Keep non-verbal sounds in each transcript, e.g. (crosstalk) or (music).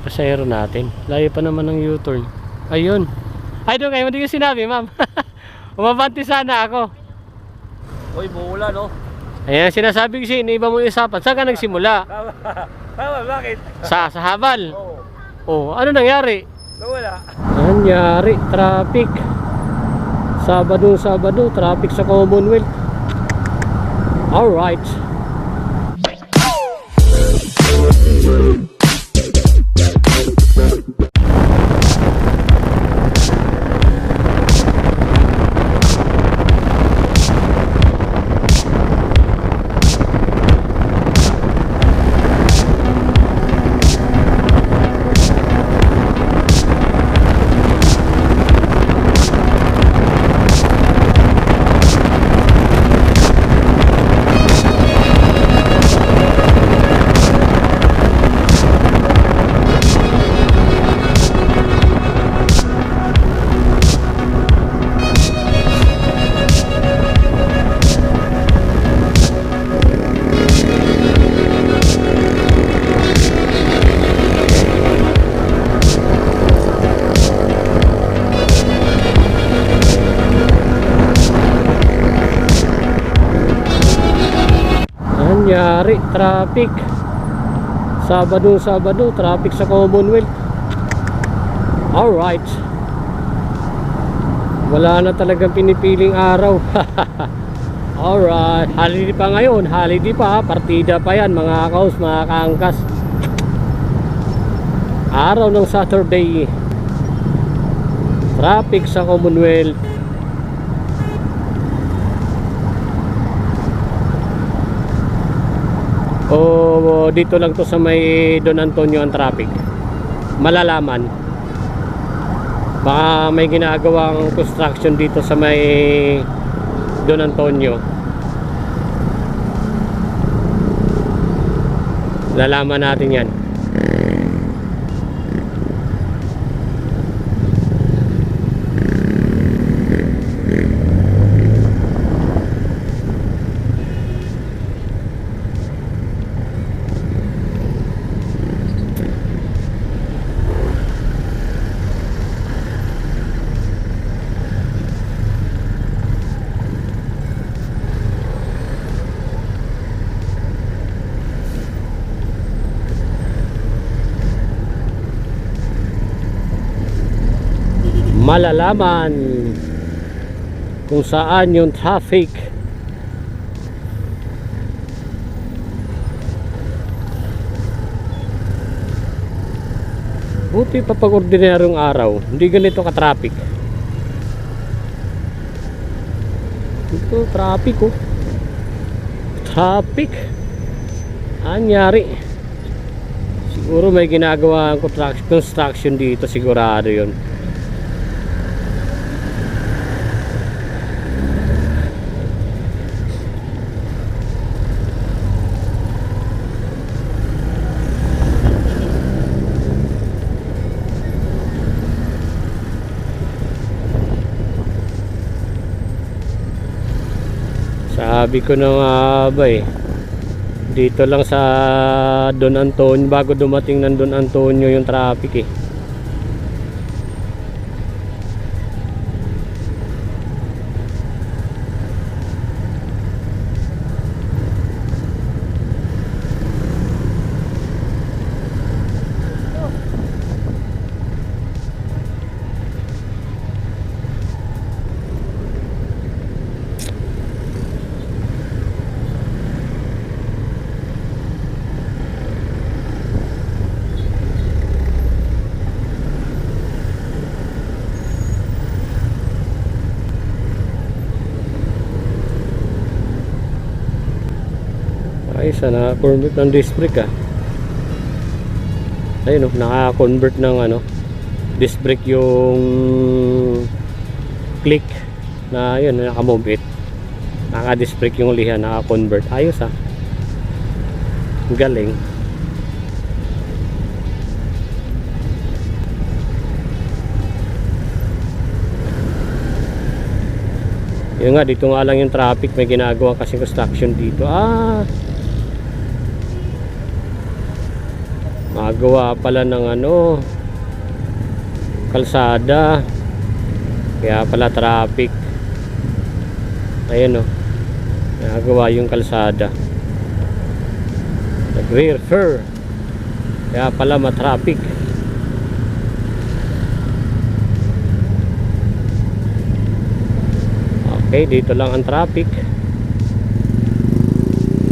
pasahero natin. Layo pa naman ng U-turn. Ayun. Ay, doon kayo. Hindi ko sinabi, ma'am. (laughs) Umabanti sana ako. Uy, buula no? Ayan, sinasabi ko siya, iniba mo yung usapan. Saan ka nagsimula? Tama. Tama, bakit? Sa, sa Habal. Oo. Oh, ano nangyari? Nawala. Nangyari, traffic. Sabado, Sabado, traffic sa Commonwealth. Alright. Nangyari, traffic. Sabado, Sabado, traffic sa Commonwealth. Alright. Wala na talagang pinipiling araw. (laughs) Alright. Holiday pa ngayon. Holiday pa. Partida pa yan mga kaos, mga kaangkas. Araw ng Saturday. Traffic sa Commonwealth. Dito lang to sa may Don Antonio ang traffic. Malalaman. Baka may ginagawang construction dito sa may Don Antonio. Lalaman natin yan. Malalaman kung saan yung traffic. Buti pa pag ordinaryong araw hindi ganito ka traffic ito traffic oh. Traffic. Anyari siguro may ginagawa ang construction dito sigurado yun Sabi ko nga ba eh. Dito lang sa Don Antonio bago dumating ng Don Antonio yung traffic eh. Ay, sa naka-convert ng disc brake ah. Ayun oh, naka-convert ng ano, disc brake yung click na yun, naka-move it. Naka-disc brake yung liha, naka-convert. Ayos ah. Galing. Yun nga, dito nga lang yung traffic. May ginagawa kasi construction dito. Ah! Magawa pala ng ano kalsada. Kaya pala traffic. Ayan o. Nagawa yung kalsada. Nag-refer. Kaya pala matraffic. Okay, dito lang ang traffic.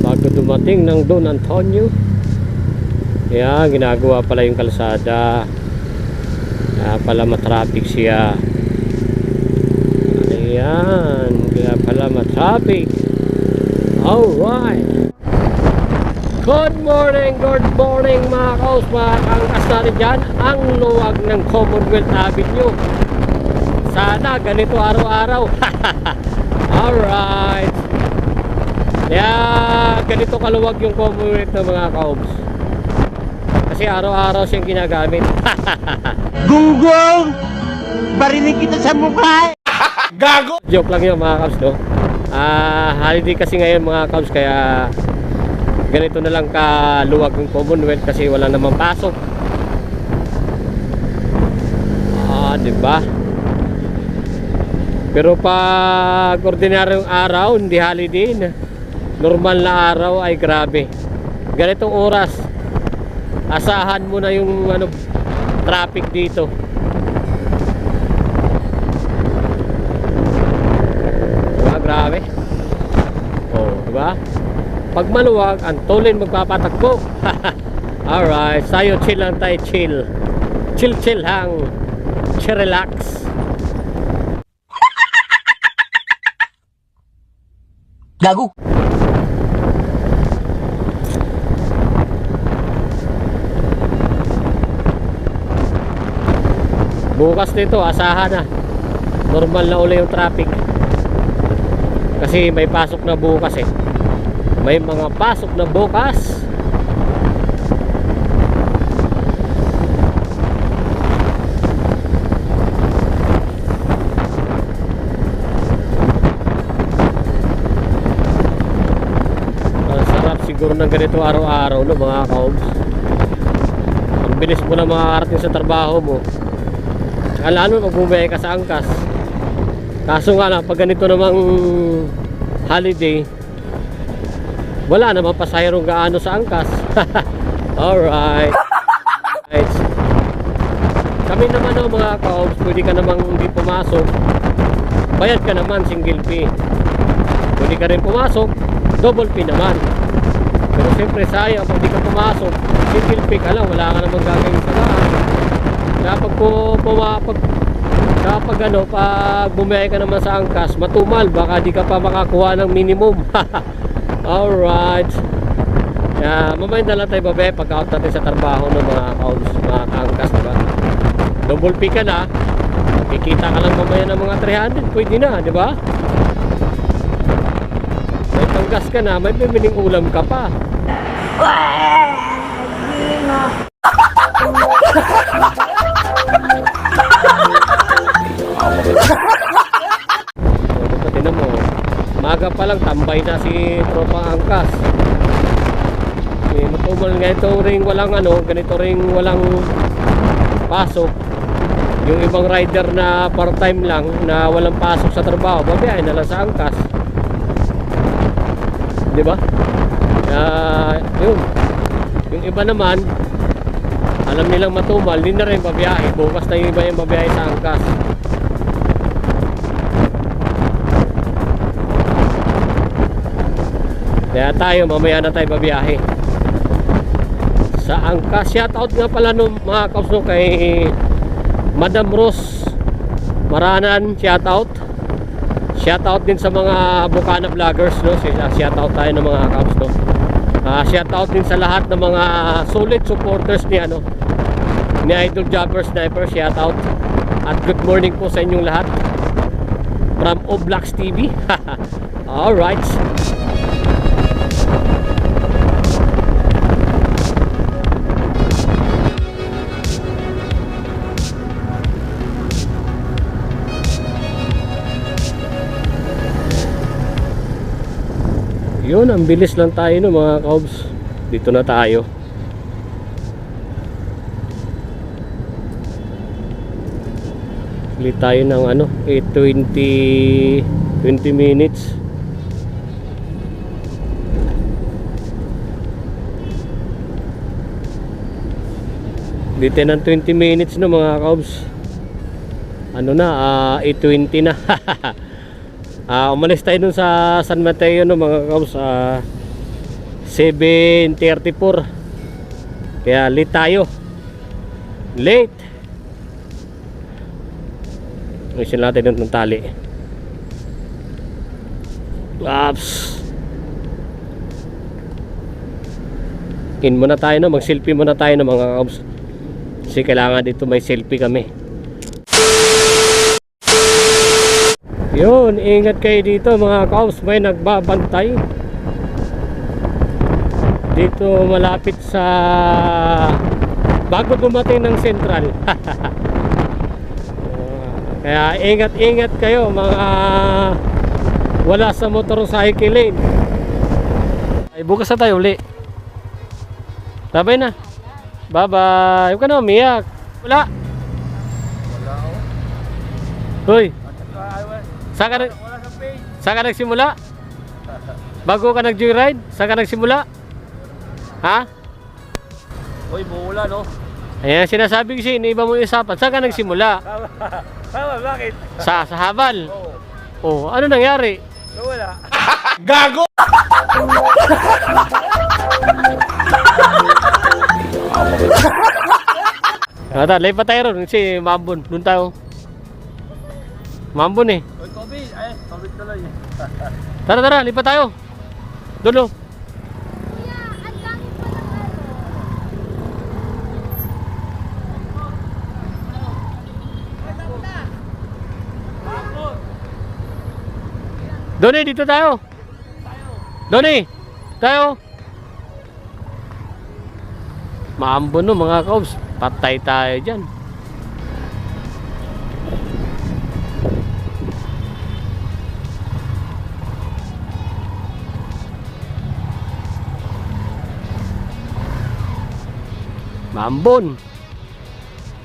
Bago dumating ng Don Antonio. Kaya ginagawa pala yung kalsada. Kaya pala matraffic siya. Ayan, kaya pala matraffic. Alright. Good morning, good morning mga kaos, mga kangkas natin dyan. Ang luwag ng Commonwealth Avenue. Sana ganito araw-araw. (laughs) Alright. Kaya ganito kaluwag yung Commonwealth ng mga kaobs. Kasi araw-araw siyang ginagamit. (laughs) Gunggong! Barinig kita sa mukha! (laughs) Joke lang yun mga kabs no Ah, holiday kasi ngayon mga kabs kaya ganito na lang kaluwag yung Commonwealth kasi wala namang pasok Ah, di ba? Pero pag ordinaryong araw, hindi holiday na normal na araw ay grabe ganitong oras asahan mo na yung ano traffic dito Diba? Grabe. Oh, diba? Pag maluwag, ang tulin magpapatakbo. (laughs) Alright, sayo chill lang tayo, chill. Chill, chill hang. Chill, relax. Gago! Bukas nito, asahan na. Normal na uli yung traffic. Kasi may pasok na bukas eh. May mga pasok na bukas. Siguro ng ganito araw-araw no mga kaobs. Ang bilis mo na makakarating sa trabaho mo. Kala ano pag bumaya ka sa angkas. Kaso nga lang, pag ganito namang holiday, wala namang pasahirong gaano sa angkas. (laughs) Alright. Right. Kami naman no, mga kaobs, pwede ka namang hindi pumasok. Bayad ka naman, single fee. Pwede ka rin pumasok, double fee naman. Pero siyempre sayang, pag di ka pumasok, single fee ka lang, wala ka namang gagawin sa daan. Kaya po, puma, pag, kaya pag ano, pag bumiyay ka naman sa angkas, matumal, baka di ka pa makakuha ng minimum. (laughs) Alright. Kaya mamaya na lang tayo babe, pag out natin sa trabaho ng mga kauls, mga kaangkas, diba? Double fee ka na, kikita ka lang mamaya ng mga 300, pwede na, di ba? May panggas ka na, may bibiling ulam ka pa. So, tinan mo, maga pa lang tambay na si Tropang Angkas. Eh, matumal ganito ring walang ano, ganito ring walang pasok. Yung ibang rider na part-time lang na walang pasok sa trabaho, babiyahin na lang sa Angkas. Di ba? Ah, yun. Yung iba naman, alam nilang matumal, hindi na rin babiyahe. Bukas na yung iba yung babiyahe sa Angkas. Kaya tayo, mamaya na tayo babiyahe. Sa Angkas, shoutout nga pala no, mga kaps no, kay Madam Rose Maranan, shoutout. Shoutout din sa mga Bukana vloggers, no? Shoutout tayo ng mga kaps no. Ah, shoutout din sa lahat ng mga solid supporters ni ano ni Idol Jumper Sniper, shoutout. At good morning po sa inyong lahat from Oblax TV. (laughs) Alright. yun ang bilis lang tayo no mga kaobs dito na tayo. Ulit tayo ng ano 820 20 minutes. Dito ng 20 minutes no mga kaobs ano na ah, uh, 820 na. (laughs) Ah, umalis tayo dun sa San Mateo no mga kabs. Ah, 7.34 Kaya late tayo. Late. Ayusin natin yung tali. Ups In muna tayo no? Mag selfie muna tayo no mga kabs Kasi kailangan dito may selfie kami Yun, ingat kayo dito mga kabs May nagbabantay. Dito malapit sa bago dumating ng central (laughs) kaya ingat ingat kayo mga wala sa motorcycle lane. Ay bukas na tayo uli. Sabay na. Bye bye huwag ka na umiyak. Wala. Wala ako. hoy saan ka, nag- Wala saan ka nagsimula bago ka nag joyride saan ka nagsimula ha Uy, muulan, no? Ayan, sinasabi ko siya, iniba mo yung usapan. Saan ka nagsimula? Tama. Bakit? Sa, sa habal. Oo. Oh, ano nangyari? Nawala. Ata, live pa tayo ron kasi mambon. Doon tayo. Mambon eh. Tuloy. Tara, tara, lipat tayo. Doon oh. Doon eh, dito tayo. Doon eh, tayo. Maambon no mga kaubs. Patay tayo dyan. Maambon.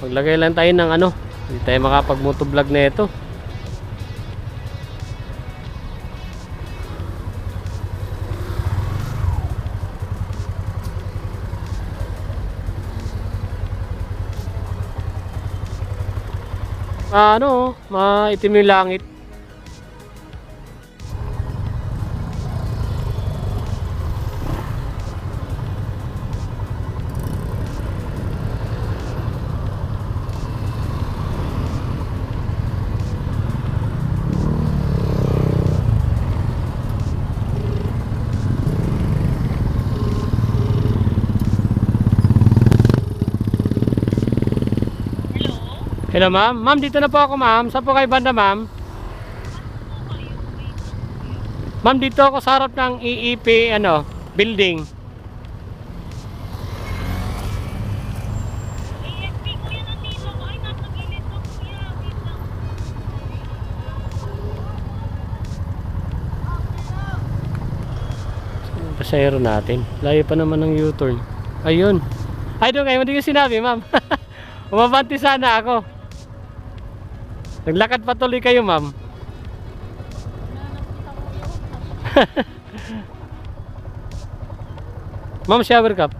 Maglagay lang tayo ng ano. Hindi tayo makapag-motovlog na ito. ano, maitim yung langit. Hello ma'am. Ma'am, dito na po ako ma'am. Saan po kayo banda ma'am? Ma'am, dito ako sa harap ng EEP ano, building. Yung pasahero natin. Layo pa naman ng U-turn. Ayun. Ay, doon kayo. Hindi ko sinabi, ma'am. (laughs) Umabanti sana ako. Naglakad patuloy kayo, ma'am. (laughs) ma'am, shower cup.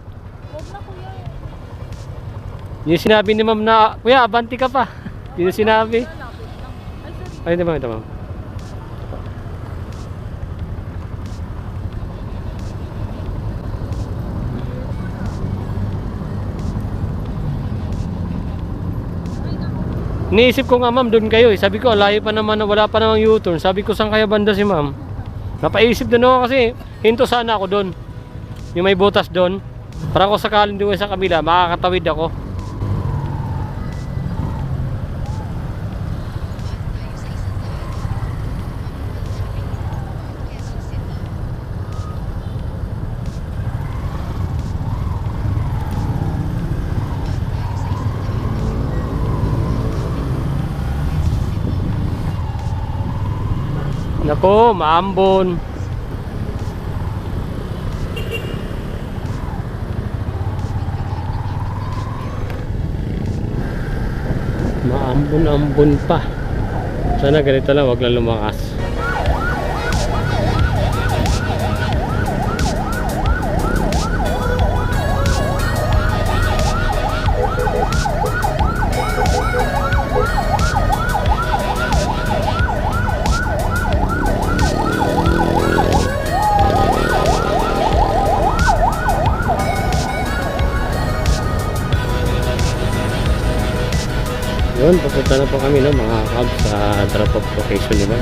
Yung sinabi ni ma'am na, Kuya, abanti ka pa. (laughs) Yung sinabi. Ay, ito ma'am, ito ma'am. Niisip ko nga ma'am, doon kayo eh. Sabi ko, layo pa naman, wala pa namang U-turn. Sabi ko, saan kaya banda si ma'am? Napaisip din ako kasi, hinto sana ako doon. Yung may butas doon. Para ko sakaling doon sa kabila, makakatawid ako. Nako, maambon. Maambon-ambon pa. Sana ganito lang, wag lang lumakas. Yun, papunta na po kami no, mga cab sa drop off location nila.